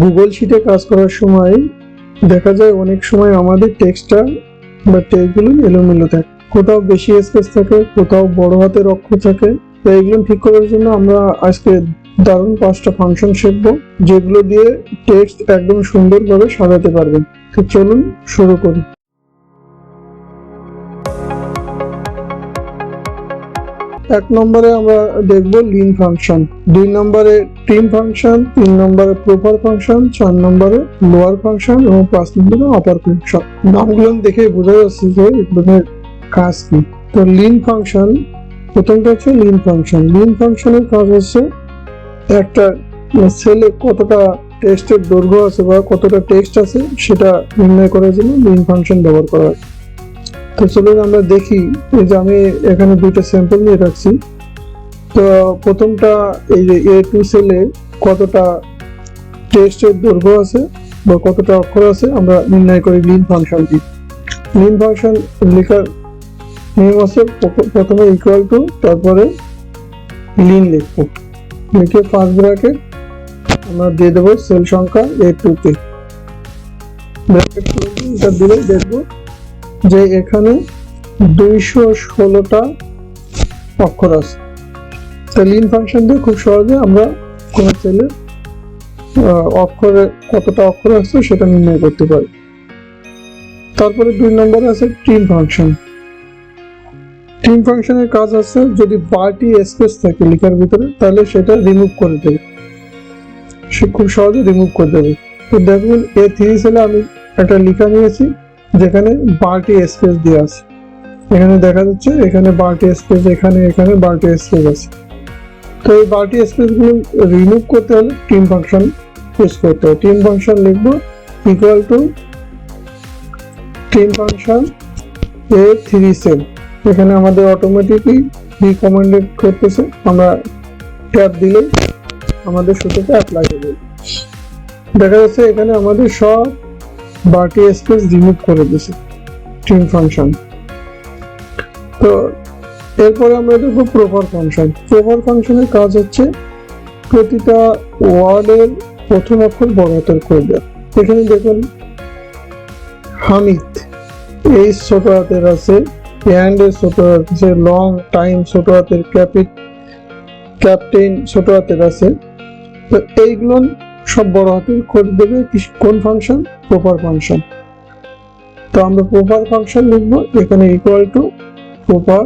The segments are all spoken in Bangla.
গুগল শিটে কাজ করার সময় দেখা যায় অনেক সময় আমাদের টেক্সটটা বা টেক্সটগুলো এলোমেলো থাকে। কোথাও বেশি স্পেস থাকে, কোথাও বড় হাতে রক্ষ থাকে। তো এগুলো ঠিক করার জন্য আমরা আজকে দারুণ পাঁচটা ফাংশন শিখব, যেগুলো দিয়ে টেক্সট একদম সুন্দরভাবে সাজাতে পারবেন। তো চলুন শুরু করি। এক নম্বরে আমরা দেখব লিন ফাংশন দুই নম্বরে টিম ফাংশন তিন নম্বরে প্রপার ফাংশন চার নম্বরে লোয়ার ফাংশন এবং পাঁচ নম্বরে আপার ফাংশন নামগুলো দেখে বোঝা যাচ্ছে যে এগুলোর কাজ কি। তো লিন ফাংশন প্রথমটা হচ্ছে লিন ফাংশন লিন ফাংশনের কাজ হচ্ছে একটা সেলে কতটা টেক্সটের দৈর্ঘ্য আছে বা কতটা টেক্সট আছে সেটা নির্ণয় করার জন্য লিন ফাংশন ব্যবহার করা হয়। তো চলুন আমরা দেখি এই যে আমি এখানে দুইটা স্যাম্পল নিয়ে রাখছি। তো প্রথমটা এই যে এ টু সেলে কতটা টেক্সটের দৈর্ঘ্য আছে বা কতটা অক্ষর আছে, আমরা নির্ণয় করি লিন ফাংশন দিয়ে। লিন ফাংশন লেখার নিয়ম আছে প্রথমে ইকুয়াল টু তারপরে লিন লিখব। লিখে ফার্স্ট ব্র্যাকেট আমরা দিয়ে দেবো সেল সংখ্যা এ টু তে। ব্র্যাকেট দিলে দেখব যে এখানে দুইশো ষোলোটা অক্ষর আছে। তো লিন ফাংশন দিয়ে খুব সহজে আমরা কোন সেলে অক্ষরে কতটা অক্ষর আছে সেটা নির্ণয় করতে পারি। তারপরে দুই নম্বরে আছে টিম ফাংশন টিম ফাংশনের কাজ আছে যদি বারটি স্পেস থাকে লেখার ভিতরে, তাহলে সেটা রিমুভ করে দেবে। সে খুব সহজে রিমুভ করে দেবে। তো দেখুন এ থ্রি সেলে আমি একটা লেখা নিয়েছি। যেখানে বারটি স্পেস দেওয়া আছে। এখানে দেখা যাচ্ছে এখানে বারটি স্পেস, এখানে এখানে বারটি স্পেস আছে। তো এই বারটি স্পেসগুলো রিমুভ করতে হলে টিম ফাংশন ইউজ করতে হবে। টিম ফাংশন লিখব equal to trim function A three cell এখানে আমাদের অটোমেটিকলি রিকমেন্ডেড করতেছে। আমরা ট্যাপ দিলেই আমাদের সুতোতে অ্যাপ্লাই হয়ে যাবে। দেখা যাচ্ছে এখানে আমাদের সব বাকি স্পেস রিমুভ করে দিয়েছে টিম ফাংশন তো এরপরে আমরা দেখব প্রপার ফাংশন প্রপার ফাংশনের কাজ হচ্ছে প্রতিটা ওয়ার্ডের প্রথম অক্ষর বড় করে দেওয়া এখানে দেখুন, হামিদ, এই ছোট হাতের আছে অ্যান্ড এর ছোট হাতের আছে লং টাইম ছোট হাতের ক্যাপিট ক্যাপ্টেন ছোট হাতের আছে। তো এইগুলো সব বড় হাতের করে দেবে কোন ফাংশন প্রপার ফাংশন তো আমরা প্রপার ফাংশন লিখব, এখানে ইকুয়াল টু প্রপার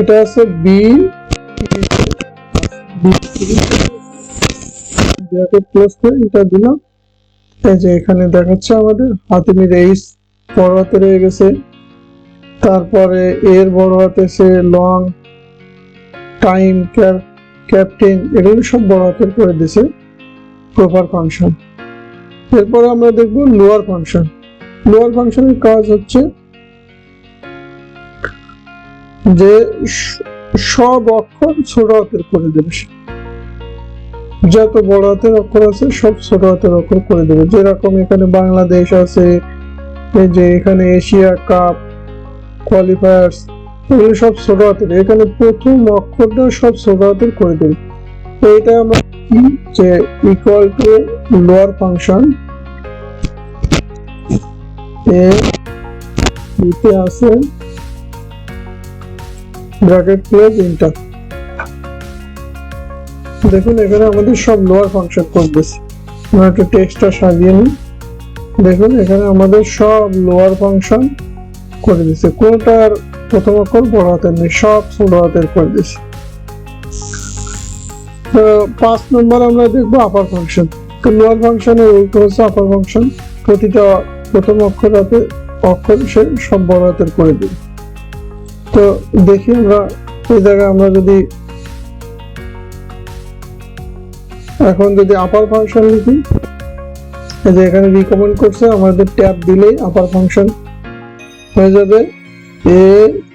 এটা আছে বি করে এটা দিলাম। এই যে এখানে দেখাচ্ছে আমাদের হাতে মিলে এইচ বড় হাতে রয়ে গেছে। তারপরে এর বড় হাতে সে লং টাইম ক্যাপ্টেন এগুলো সব বড় হাতের করে দিছে প্রপার ফাংশন এরপরে আমরা দেখব লোয়ার ফাংশন লোয়ার ফাংশনের কাজ হচ্ছে যে সব অক্ষর ছোট হাতের করে দেবে যত বড় হাতের অক্ষর আছে, সব ছোট হাতের অক্ষর করে দেবে। যেরকম এখানে বাংলাদেশ আছে যে এখানে এশিয়া কাপ কোয়ালিফায়ার্স এগুলো সব ছোট হাতের এখানে প্রথম অক্ষরটা সব ছোট হাতের করে দেবে তো এটা আমরা কি যে equal to lower function A আছে ব্র্যাকেট ক্লোজ ইন্টার দেখুন, এখানে আমাদের সব লোয়ার ফাংশন করতেছে আমরা একটু টেক্সটটা সাজিয়ে নিই। দেখুন, এখানে আমাদের সব লোয়ার ফাংশন করে দিছে কোনটার প্রথম অক্ষর বড় হাতের নেই, সব ছোট হাতের করে দিছে তো পাঁচ নম্বর আমরা দেখব আপার ফাংশন তো লোয়ার ফাংশনের হচ্ছে আপার ফাংশন প্রতিটা প্রথম অক্ষর হাতে অক্ষর সে সব বড় হাতের করে দিই। তো দেখি আমরা এই জায়গায় আমরা যদি এখন যদি আপার ফাংশন লিখি যে এখানে রিকমেন্ড করছে, আমাদের ট্যাব দিলেই আপার ফাংশন হয়ে যাবে। এ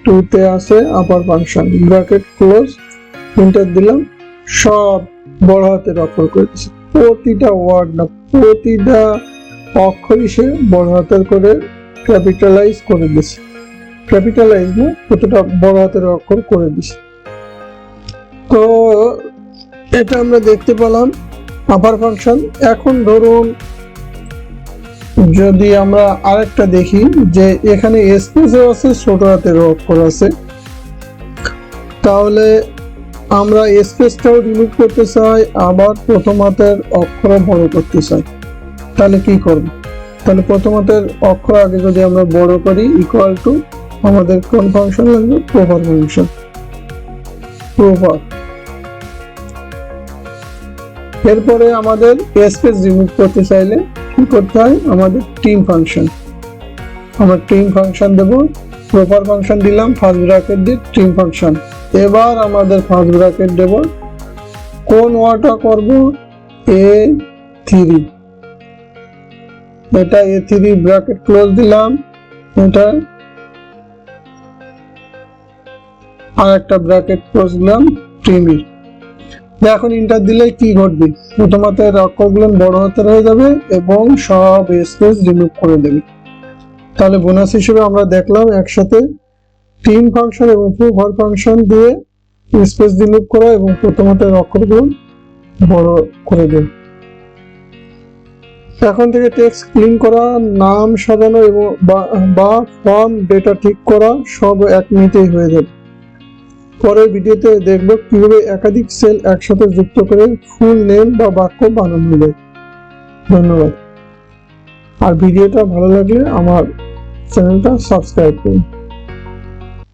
টু তে আছে upper function bracket close enter দিলাম, সব বড় হাতের অক্ষর করে প্রতিটা ওয়ার্ড না, প্রতিটা অক্ষরই সে বড় হাতের করে ক্যাপিটালাইজ করে দিছে। ক্যাপিটালাইজ না, প্রতিটা বড় হাতের অক্ষর করে দিছে। তো এটা আমরা দেখতে পেলাম আপার ফাংশন এখন ধরুন যদি আমরা আরেকটা দেখি, যে এখানে স্পেসও আছে, ছোট হাতের অক্ষর আছে। তাহলে আমরা স্পেসটাও রিমুভ করতে চাই, আবার প্রথম হাতের অক্ষরও বড় করতে চাই। তাহলে কি করব? তাহলে প্রথম হাতের অক্ষর আগে যদি আমরা বড় করি ইকুয়াল টু আমাদের কোন ফাংশন লাগবে? প্রপার ফাংশন প্রপার এরপরে আমাদের স্পেস রিমুভ করতে চাইলে কি করতে হয়, আমাদের টিম ফাংশন আমরা টিম ফাংশন দেব প্রপার ফাংশন দিলাম ফার্স্ট ব্র্যাকেট দিয়ে টিম ফাংশন এবার আমাদের ফার্স্ট ব্র্যাকেট দেব, কোন ওয়াটা করব? এ থ্রি এটা এ থ্রি ব্র্যাকেট ক্লোজ দিলাম, এটা আর একটা ব্র্যাকেট ক্লোজ দিলাম টিমি এখন ইন্টার দিলে কি ঘটবে? হাতের অক্ষরগুলো বড় হাতের হয়ে যাবে এবং সব স্পেস রিমুভ করে দেবে। তাহলে বোনাস হিসেবে আমরা দেখলাম একসাথে টিম ফাংশন এবং প্রভার ফাংশন দিয়ে স্পেস রিমুভ করা এবং প্রথম হাতের অক্ষরগুলো বড় করে দেবে। এখন থেকে টেক্সট ক্লিন করা, নাম সাজানো এবং বা ফর্ম ডেটা ঠিক করা সব এক মিনিটেই হয়ে যাবে। পরের ভিডিওতে দেখব কীভাবে একাধিক সেল একসাথে যুক্ত করে ফুল নেম বা বাক্য বানানো যায়। ধন্যবাদ। আর ভিডিওটা ভালো লাগলে আমার চ্যানেলটা সাবস্ক্রাইব করুন।